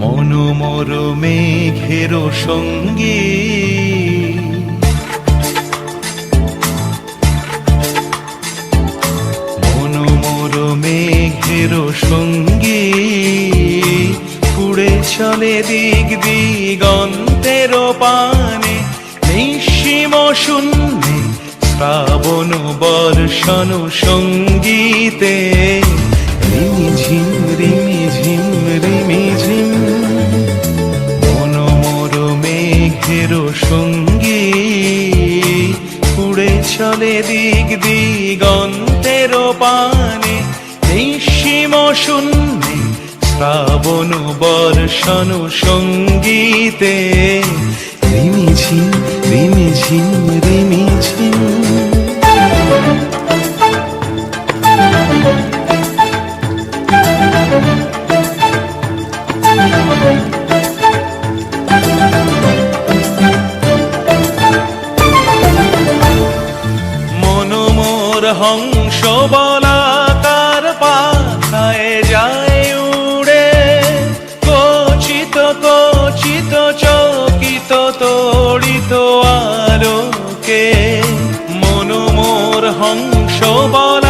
মনোমর মেঘের সঙ্গী সঙ্গী। উড়ে চলে দিক দিগন্তের পানে। নিঃসীম শূন্যে শ্রাবণ বর্ষণ সঙ্গীতে। রিমি ঝিম রিমি ঝিম রিমি মেঘের সঙ্গী। উড়ে চলে দিক দিগন্তের পানে। নিঃসীম শূন্যে শ্রাবণ বর্ষণ সঙ্গীতে। রিমিঝি রিমিঝিম রিমিঝিম হংস বলা মনোমোর হংস বলা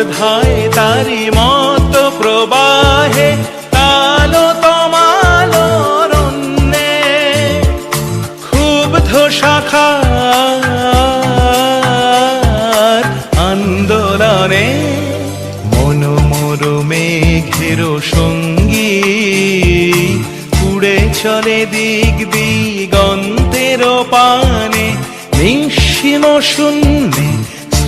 মনোমোর ধায় তারি মত প্রবাহে তাল তমাল রণ্যে ক্ষুব্ধ শাখার আন্দোলনে মনোমোর মেঘের সঙ্গী উড়ে চলে দিক দিগন্তের পানে নিঃসীম শূন্যে